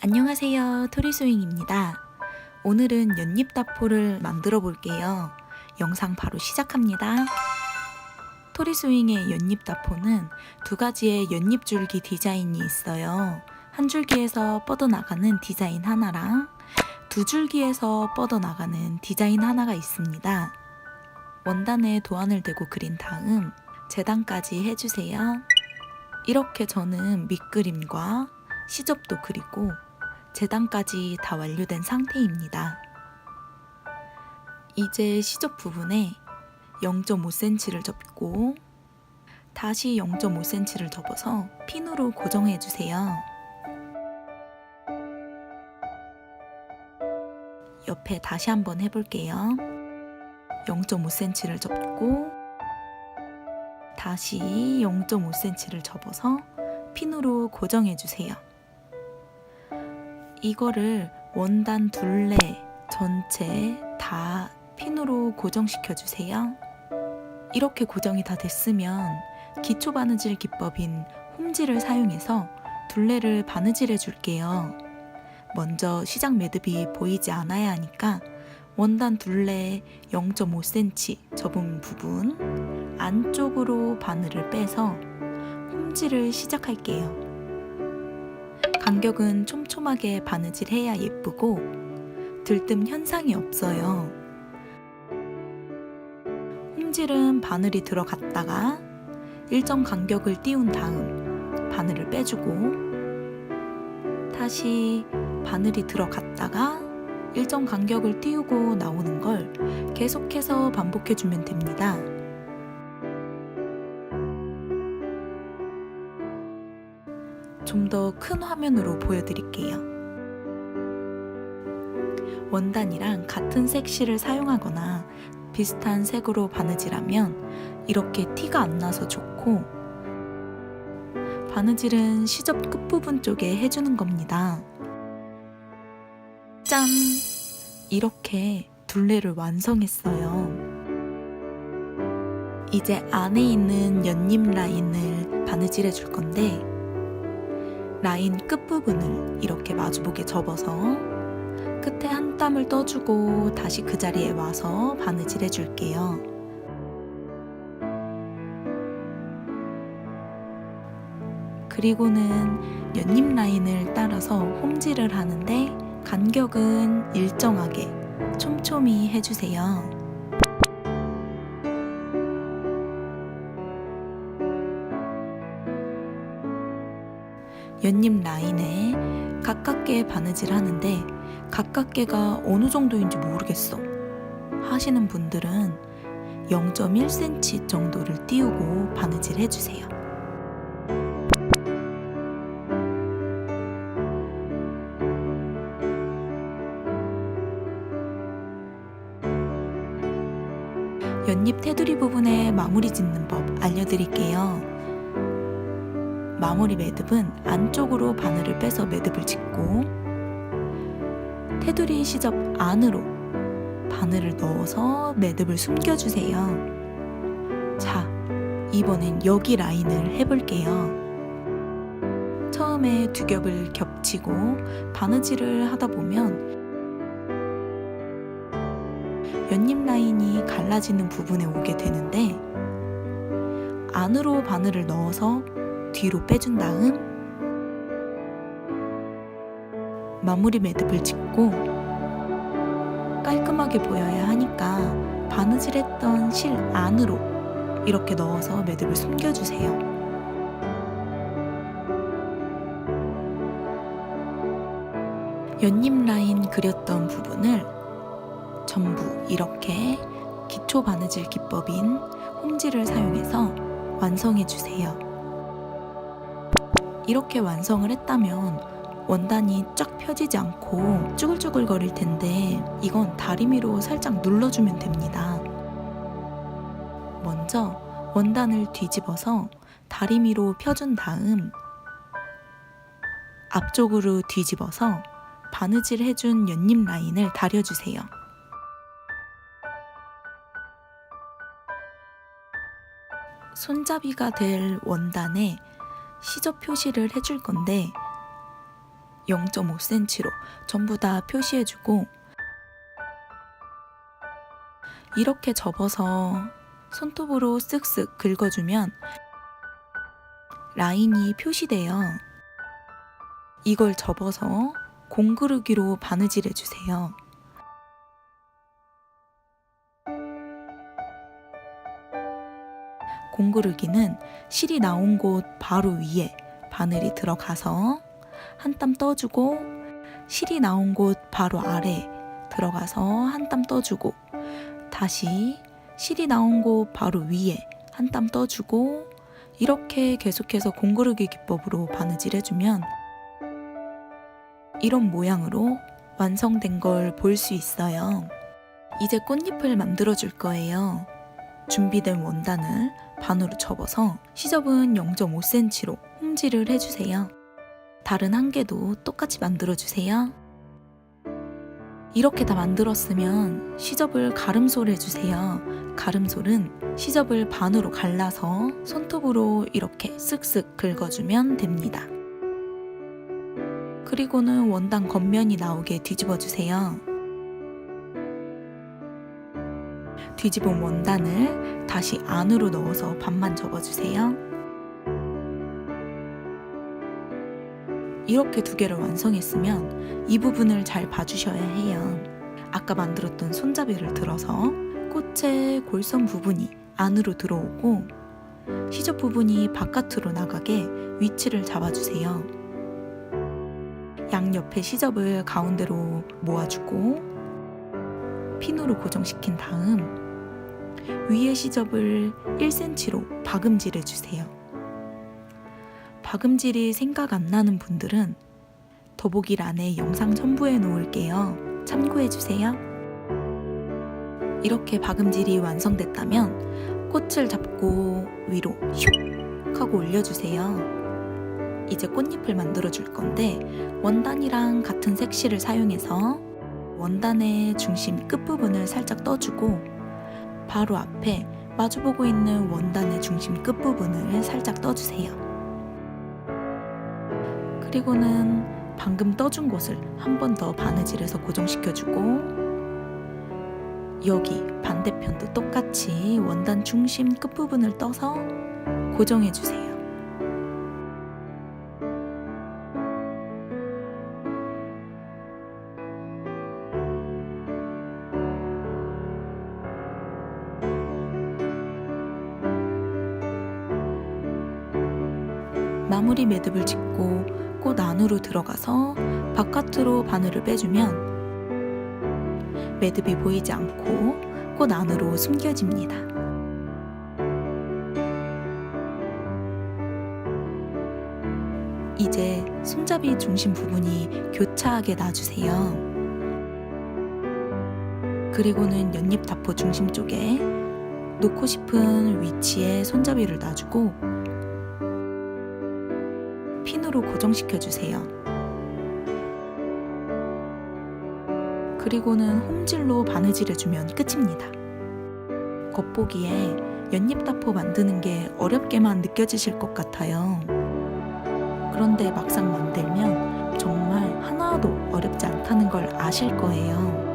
안녕하세요. 토리스윙입니다. 오늘은 연잎다포를 만들어 볼게요. 영상 바로 시작합니다. 토리스윙의 연잎다포는 두 가지의 연잎줄기 디자인이 있어요. 한 줄기에서 뻗어나가는 디자인 하나랑 두 줄기에서 뻗어나가는 디자인 하나가 있습니다. 원단에 도안을 대고 그린 다음 재단까지 해주세요. 이렇게 저는 밑그림과 시접도 그리고 재단까지 다 완료된 상태입니다. 이제 시접 부분에 0.5cm를 접고 다시 0.5cm를 접어서 핀으로 고정해 주세요. 옆에 다시 한번 해볼게요. 0.5cm를 접고 다시 0.5cm를 접어서 핀으로 고정해 주세요. 이거를 원단 둘레 전체 다 핀으로 고정시켜 주세요. 이렇게 고정이 다 됐으면 기초 바느질 기법인 홈질을 사용해서 둘레를 바느질해 줄게요. 먼저 시작 매듭이 보이지 않아야 하니까 원단 둘레 0.5cm 접은 부분 안쪽으로 바늘을 빼서 홈질을 시작할게요. 간격은 촘촘하게 바느질 해야 예쁘고 들뜸 현상이 없어요. 홈질은 바늘이 들어갔다가 일정 간격을 띄운 다음 바늘을 빼주고 다시 바늘이 들어갔다가 일정 간격을 띄우고 나오는 걸 계속해서 반복해주면 됩니다. 좀 더 큰 화면으로 보여드릴게요. 원단이랑 같은 색 실을 사용하거나 비슷한 색으로 바느질하면 이렇게 티가 안 나서 좋고 바느질은 시접 끝부분 쪽에 해주는 겁니다. 짠! 이렇게 둘레를 완성했어요. 이제 안에 있는 연잎 라인을 바느질해 줄 건데 라인 끝부분을 이렇게 마주보게 접어서 끝에 한 땀을 떠주고 다시 그 자리에 와서 바느질 해줄게요. 그리고는 연잎 라인을 따라서 홈질을 하는데 간격은 일정하게 촘촘히 해주세요. 연잎 라인에 가깝게 바느질 하는데 가깝게가 어느 정도인지 모르겠어 하시는 분들은 0.1cm 정도를 띄우고 바느질 해주세요. 연잎 테두리 부분에 마무리 짓는 법 알려드릴게요. 마무리 매듭은 안쪽으로 바늘을 빼서 매듭을 짓고 테두리 시접 안으로 바늘을 넣어서 매듭을 숨겨주세요. 자, 이번엔 여기 라인을 해볼게요. 처음에 두 겹을 겹치고 바느질을 하다 보면 연잎 라인이 갈라지는 부분에 오게 되는데 안으로 바늘을 넣어서 뒤로 빼준 다음 마무리 매듭을 짓고 깔끔하게 보여야 하니까 바느질했던 실 안으로 이렇게 넣어서 매듭을 숨겨주세요. 연잎 라인 그렸던 부분을 전부 이렇게 기초 바느질 기법인 홈질을 사용해서 완성해 주세요. 이렇게 완성을 했다면 원단이 쫙 펴지지 않고 쭈글쭈글 거릴 텐데 이건 다리미로 살짝 눌러주면 됩니다. 먼저 원단을 뒤집어서 다리미로 펴준 다음 앞쪽으로 뒤집어서 바느질 해준 연잎 라인을 다려주세요. 손잡이가 될 원단에 시접 표시를 해줄 건데 0.5cm로 전부 다 표시해주고 이렇게 접어서 손톱으로 쓱쓱 긁어주면 라인이 표시돼요. 이걸 접어서 공그르기로 바느질 해주세요. 공그르기는 실이 나온 곳 바로 위에 바늘이 들어가서 한 땀 떠주고 실이 나온 곳 바로 아래 들어가서 한 땀 떠주고 다시 실이 나온 곳 바로 위에 한 땀 떠주고 이렇게 계속해서 공그르기 기법으로 바느질 해주면 이런 모양으로 완성된 걸 볼 수 있어요. 이제 꽃잎을 만들어 줄 거예요. 준비된 원단을 반으로 접어서 시접은 0.5cm로 홈질을 해주세요. 다른 한 개도 똑같이 만들어 주세요. 이렇게 다 만들었으면 시접을 가름솔 해주세요. 가름솔은 시접을 반으로 갈라서 손톱으로 이렇게 쓱쓱 긁어주면 됩니다. 그리고는 원단 겉면이 나오게 뒤집어 주세요. 뒤집은 원단을 다시 안으로 넣어서 반만 접어주세요. 이렇게 두 개를 완성했으면 이 부분을 잘 봐주셔야 해요. 아까 만들었던 손잡이를 들어서 꽃의 골선 부분이 안으로 들어오고 시접 부분이 바깥으로 나가게 위치를 잡아주세요. 양옆에 시접을 가운데로 모아주고 핀으로 고정시킨 다음 위에 시접을 1cm로 박음질해 주세요. 박음질이 생각 안 나는 분들은 더보기란에 영상 첨부해 놓을게요. 참고해 주세요. 이렇게 박음질이 완성됐다면 꽃을 잡고 위로 슉 하고 올려주세요. 이제 꽃잎을 만들어 줄 건데 원단이랑 같은 색실을 사용해서 원단의 중심 끝부분을 살짝 떠주고 바로 앞에 마주보고 있는 원단의 중심 끝부분을 살짝 떠주세요. 그리고는 방금 떠준 곳을 한 번 더 바느질해서 고정시켜주고 여기 반대편도 똑같이 원단 중심 끝부분을 떠서 고정해주세요. 마무리 매듭을 짓고 꽃 안으로 들어가서 바깥으로 바늘을 빼주면 매듭이 보이지 않고 꽃 안으로 숨겨집니다. 이제 손잡이 중심 부분이 교차하게 놔주세요. 그리고는 연잎 다포 중심 쪽에 놓고 싶은 위치에 손잡이를 놔주고 핀으로 고정시켜 주세요. 그리고는 홈질로 바느질 해 주면 끝입니다. 겉보기에 연잎 다포 만드는 게 어렵게만 느껴지실 것 같아요. 그런데 막상 만들면 정말 하나도 어렵지 않다는 걸 아실 거예요.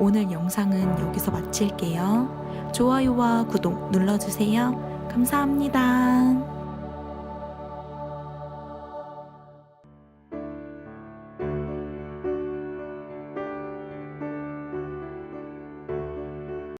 오늘 영상은 여기서 마칠게요. 좋아요와 구독 눌러주세요. 감사합니다.